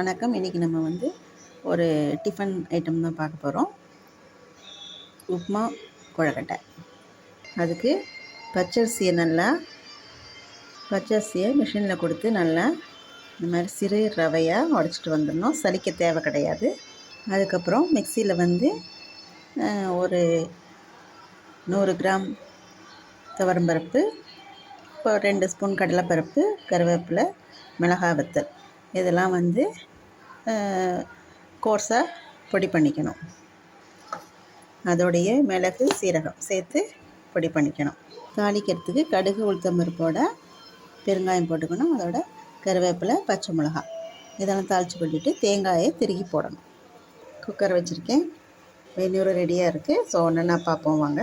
வணக்கம். இன்றைக்கி நம்ம வந்து ஒரு டிஃபன் ஐட்டம் தான் பார்க்க போகிறோம் உப்புமா குழக்கட்டை. அதுக்கு பச்சரிசியை நல்லா பச்சரிசியை மிஷினில் கொடுத்து நல்லா இந்த மாதிரி சிறு ரவையாக உடச்சிட்டு வந்துடணும். சலிக்க தேவை கிடையாது. அதுக்கப்புறம் மிக்சியில் வந்து ஒரு நூறு கிராம் துவரம்பருப்பு இப்போ ரெண்டு ஸ்பூன் கடலைப்பருப்பு கருவேப்பிலை மிளகாய் வத்தல். இதெல்லாம் வந்து கோர்ஸாக பொடி பண்ணிக்கணும். அதோடைய மிளகு சீரகம் சேர்த்து பொடி பண்ணிக்கணும். தாளிக்கிறதுக்கு கடுகு உளுத்தம் பெருங்காயம் போட்டுக்கணும். அதோட கருவேப்பிலை பச்சை மிளகாய். இதெல்லாம் தாளித்து கொட்டிட்டு தேங்காயை திருகி போடணும். குக்கர் வச்சுருக்கேன். வெந்நீர் ரெடியாக இருக்குது ஸோ ஒன்றுன்னா பார்ப்போம் வாங்க.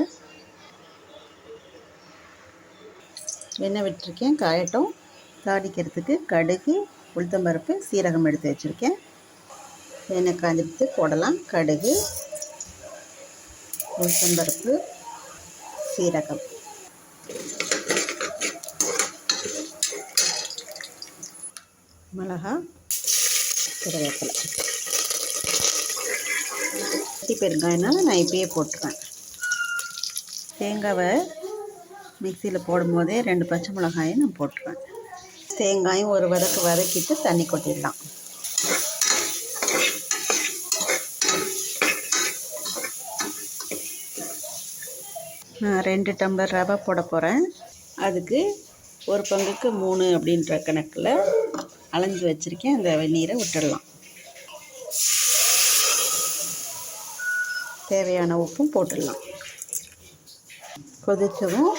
எண்ணெய் விட்டுருக்கேன். காயட்டும். தாளிக்கிறதுக்கு கடுகு உளுத்தம்பருப்பு சீரகம் எடுத்து வச்சுருக்கேன். எண்ணெய் காஞ்சிட்டு போடலாம். கடுகு உளுத்தம்பருப்பு சீரகம். மிளகா கருவேப்பிலை. கட்டி பெருங்காயனால நான் இப்பயே போட்டுருவேன் தேங்காவை மிக்சியில் போடும்போதே ரெண்டு பச்சை மிளகாயை நான் போட்டுருவேன் தேங்காயும் ஒரு வதக்கு வதக்கிட்டு தண்ணி கொட்டிடலாம். நான் ரெண்டு டம்ளர் ரவை போட போகிறேன் அதுக்கு ஒரு பங்குக்கு மூணு அப்படின்ற கணக்கில் அலைஞ்சு வச்சுருக்கேன். அந்த வெந்நீரை விட்டுடலாம். தேவையான உப்பும் போட்டுடலாம். கொதித்ததும்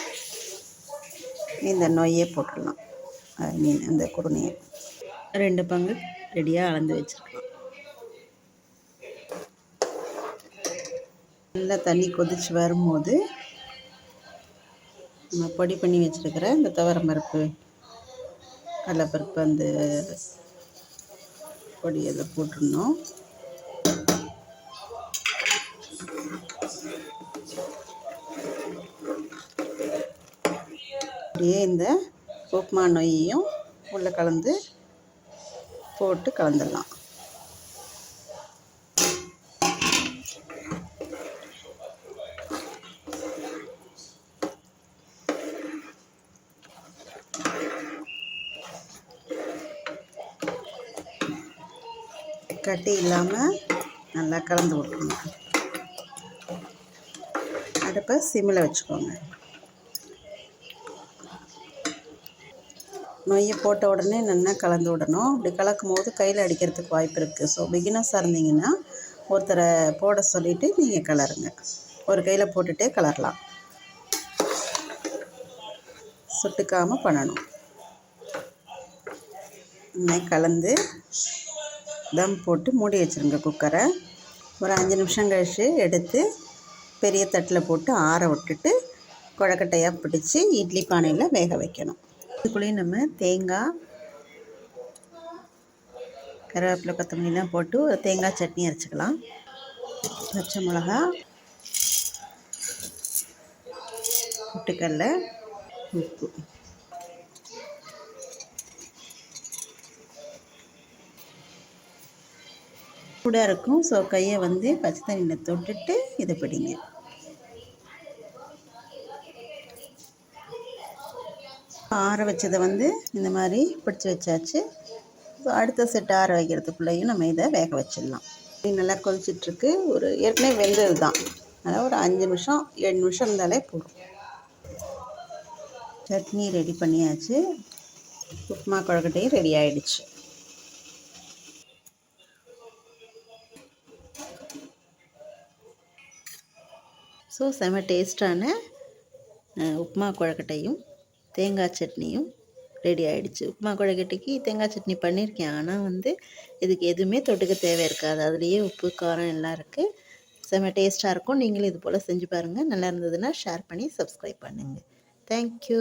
இந்த நொய்யை போட்டுடலாம். ஐ மீன் அந்த குருணையை ரெண்டு பங்கு ரெடியாக அளந்து வச்சுருக்கலாம். நல்லா தண்ணி கொதிச்சு வரும்போது நம்ம பொடி பண்ணி வச்சுருக்கிற இந்த துவரம் பருப்பு கடலைப்பருப்பு அந்த பொடி அதில் போட்டுடணும். அப்படியே இந்த உப்புமா நொய்யும் உள்ளே கலந்து போட்டு கலந்துடலாம். கட்டி இல்லாமல் நல்லா கலந்து விட்டுருங்க அடுப்பை சிம்மில் வச்சுக்கோங்க. நொய்யை போட்ட உடனே நல்லா கலந்து விடணும். அப்படி கலக்கும் போது கையில் அடிக்கிறதுக்கு வாய்ப்பு இருக்குது ஸோ பிகினர்ஸாக இருந்தீங்கன்னா ஒருத்தரை போட சொல்லிவிட்டு நீங்கள் கலருங்க. ஒரு கையில் போட்டுகிட்டே கலரலாம். சுட்டுக்காமல் பண்ணணும். இந்த கலந்து தம் போட்டு மூடி வச்சுருங்க குக்கரை. ஒரு அஞ்சு நிமிஷம் கழிச்சு எடுத்து பெரிய தட்டில் போட்டு ஆற விட்டுட்டு கொழக்கட்டையாக பிடிச்சி இட்லி பானையில் வேக வைக்கணும். இதுக்குள்ளேயும் நம்ம தேங்காய் கருவேப்பிலை கொத்தமல்லிலாம் போட்டு தேங்காய் சட்னி அரைச்சிக்கலாம். பச்சை மிளகா பொட்டுக்கடலை உப்பு. சூடாக இருக்கும். ஸோ கையை வந்து பச்சை தண்ணியில் தொட்டுட்டு இதை பிடிங்க. ஆற வச்சதை வந்து இந்த மாதிரி பிடிச்சி வச்சாச்சு. அடுத்த செட் ஆற வைக்கிறதுக்குள்ளேயும் நம்ம இதை வேக வச்சிடலாம். நல்லா கொதிச்சிட்ருக்கு. ஒரு ஏற்கனவே வெந்தது தான். அதனால் ஒரு அஞ்சு நிமிஷம் ஏழு நிமிஷம் இருந்தாலே போதும். சட்னி ரெடி பண்ணியாச்சு. உப்புமா குழக்கட்டையும் ரெடி ஆயிடுச்சு. ஸோ செம டேஸ்டான உப்புமா குழக்கட்டையும் தேங்காய் சட்னியும் ரெடி ஆகிடுச்சு உப்புமா கொழக்கட்டைக்கு தேங்காய் சட்னி பண்ணியிருக்கேன் ஆனால் வந்து இதுக்கு எதுவுமே தொட்டுக்க தேவை இருக்காது. அதுலேயே உப்பு காரம் எல்லாம் இருக்குது செம்ம டேஸ்ட்டாக இருக்கும். நீங்களும் இது போல் செஞ்சு பாருங்கள் நல்லா இருந்ததுன்னா ஷேர் பண்ணி சப்ஸ்கிரைப் பண்ணுங்கள் தேங்க்யூ